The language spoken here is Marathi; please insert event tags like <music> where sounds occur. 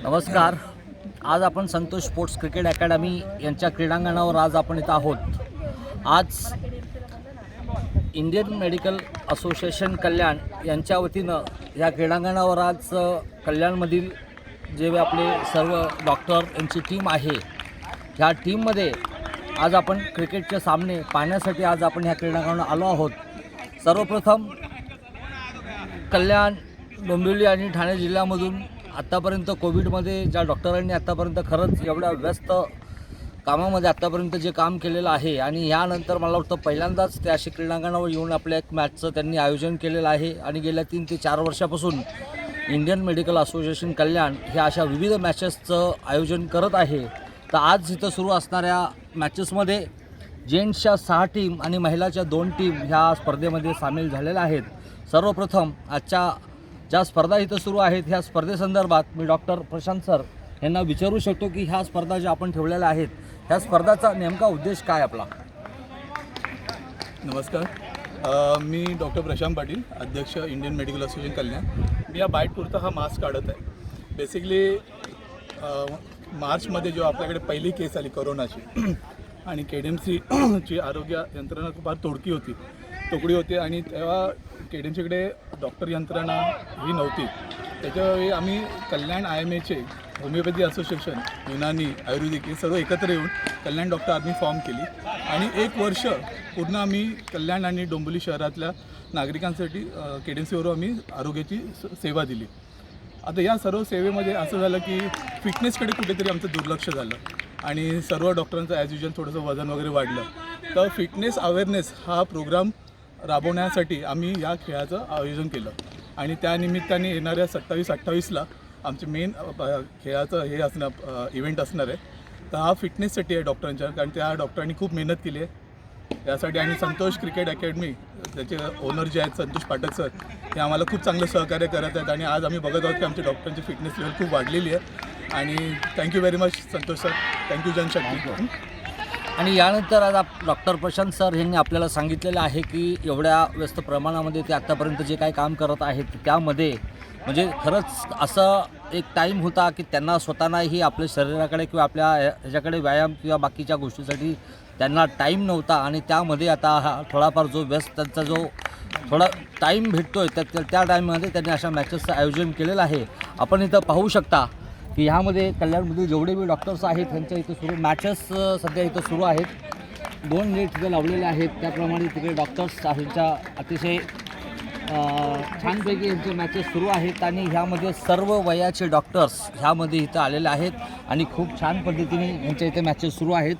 नमस्कार. आज आपण संतोष स्पोर्ट्स क्रिकेट अकॅडमी यांच्या क्रीडांगणावर आज आपण इथं आहोत. आज इंडियन मेडिकल असोसिएशन कल्याण यांच्या वतीनं या क्रीडांगणावर आज कल्याणमधील जे आपले सर्व डॉक्टर यांची टीम आहे ह्या टीममध्ये आज आपण क्रिकेटचे सामने पाहण्यासाठी आज आपण ह्या क्रीडांगणावर आलो आहोत. सर्वप्रथम कल्याण डोंबिवली आणि ठाणे जिल्ह्यामधून आत्तापर्यंत कोविडमध्ये ज्या डॉक्टरांनी आत्तापर्यंत खरंच एवढ्या व्यस्त कामामध्ये आत्तापर्यंत जे काम केलेलं आहे आणि यानंतर मला वाटतं पहिल्यांदाच त्या अशी क्रीडांगणावर येऊन आपल्या एक मॅचचं त्यांनी आयोजन केलेलं आहे आणि गेल्या तीन ते चार वर्षापासून इंडियन मेडिकल असोसिएशन कल्याण ह्या अशा विविध मॅचेसचं आयोजन करत आहे. तर आज इथं सुरू असणाऱ्या मॅचेसमध्ये जेंट्सच्या सहा टीम आणि महिलाच्या दोन टीम ह्या स्पर्धेमध्ये सामील झालेल्या आहेत. सर्वप्रथम आजच्या ज्या स्पर्धा इथं सुरू आहेत ह्या स्पर्धेसंदर्भात मी डॉक्टर प्रशांत सर यांना विचारू शकतो की ह्या स्पर्धा ज्या आपण ठेवलेल्या आहेत ह्या स्पर्धाचा नेमका उद्देश काय आपला? नमस्कार. मी डॉक्टर प्रशांत पाटील अध्यक्ष इंडियन मेडिकल असोसिएशन कल्याण. मी या बाईट बाईटपुरता हा मास्क काढत आहे. बेसिकली मार्चमध्ये जेव्हा आपल्याकडे पहिली केस आली कोरोनाची <clears throat> आणि के डी एम सीची आरोग्य यंत्रणा फार तोडकी होती. तुकडी होती आणि तेव्हा के डॉक्टर यंत्रणा ही नव्हती. त्याच्यावेळी आम्ही कल्याण आय एम एचे होमिओपॅथी असोसिएशन युनानी आयुर्वेदिक हे सर्व एकत्र येऊन कल्याण डॉक्टर आम्ही फॉर्म केली. आणि एक वर्ष पूर्ण आम्ही कल्याण आणि डोंबिवली शहरातल्या नागरिकांसाठी केडेन्सीवर आम्ही आरोग्याची स- सेवा दिली. आता या सर्व सेवेमध्ये असं झालं की फिटनेसकडे कुठेतरी आमचं दुर्लक्ष झालं आणि सर्व डॉक्टरांचं ॲज युजल थोडंसं वजन वगैरे वाढलं. तर फिटनेस अवेअरनेस हा प्रोग्राम राबवण्यासाठी आम्ही या खेळाचं आयोजन केलं. आणि त्यानिमित्ताने येणाऱ्या सत्तावीस अठ्ठावीसला आमचे मेन खेळाचं हे असणार इव्हेंट असणार आहे. तर हा फिटनेससाठी आहे डॉक्टरांच्या कारण त्या डॉक्टरांनी खूप मेहनत केली आहे. यासाठी आणि संतोष क्रिकेट अकॅडमी त्याचे ओनर जे आहेत संतोष पाठक सर हे आम्हाला खूप चांगलं सहकार्य करत आहेत. आणि आज आम्ही बघत आहोत की आमच्या डॉक्टरांची फिटनेस लेवल खूप वाढलेली आहे. आणि thank you very much Santosh sir thank you Janshakti आणि यानंतर आज आप डॉक्टर प्रशांत सर यांनी आपल्याला सांगितलेलं आहे की एवढ्या व्यस्त प्रमाणामध्ये ते आत्तापर्यंत जे काही काम करत आहेत त्यामध्ये म्हणजे खरंच असं एक टाईम होता की त्यांना स्वतःनाही आपल्या शरीराकडे किंवा आपल्या ह्याच्याकडे व्यायाम किंवा बाकीच्या गोष्टीसाठी त्यांना टाईम नव्हता आणि त्यामध्ये आता हा थोडाफार जो व्यस्त त्यांचा जो थोडा टाईम भेटतो आहे त्या- त्या टाईममध्ये त्यांनी अशा मॅचेसचं आयोजन केलेलं आहे. आपण इथं पाहू शकता की ह्यामध्ये कल्याणमधील जेवढे बी डॉक्टर्स आहेत त्यांच्या इथं सुरू मॅचेस सध्या इथं सुरू आहेत. दोन नेट तिथे लावलेले आहेत. त्याप्रमाणे तिकडे डॉक्टर्स ह्यांच्या अतिशय छानपैकी यांचे मॅचेस सुरू आहेत आणि ह्यामध्ये सर्व वयाचे डॉक्टर्स ह्यामध्ये इथं आलेले आहेत आणि खूप छान पद्धतीने यांच्या इथे मॅचेस सुरू आहेत.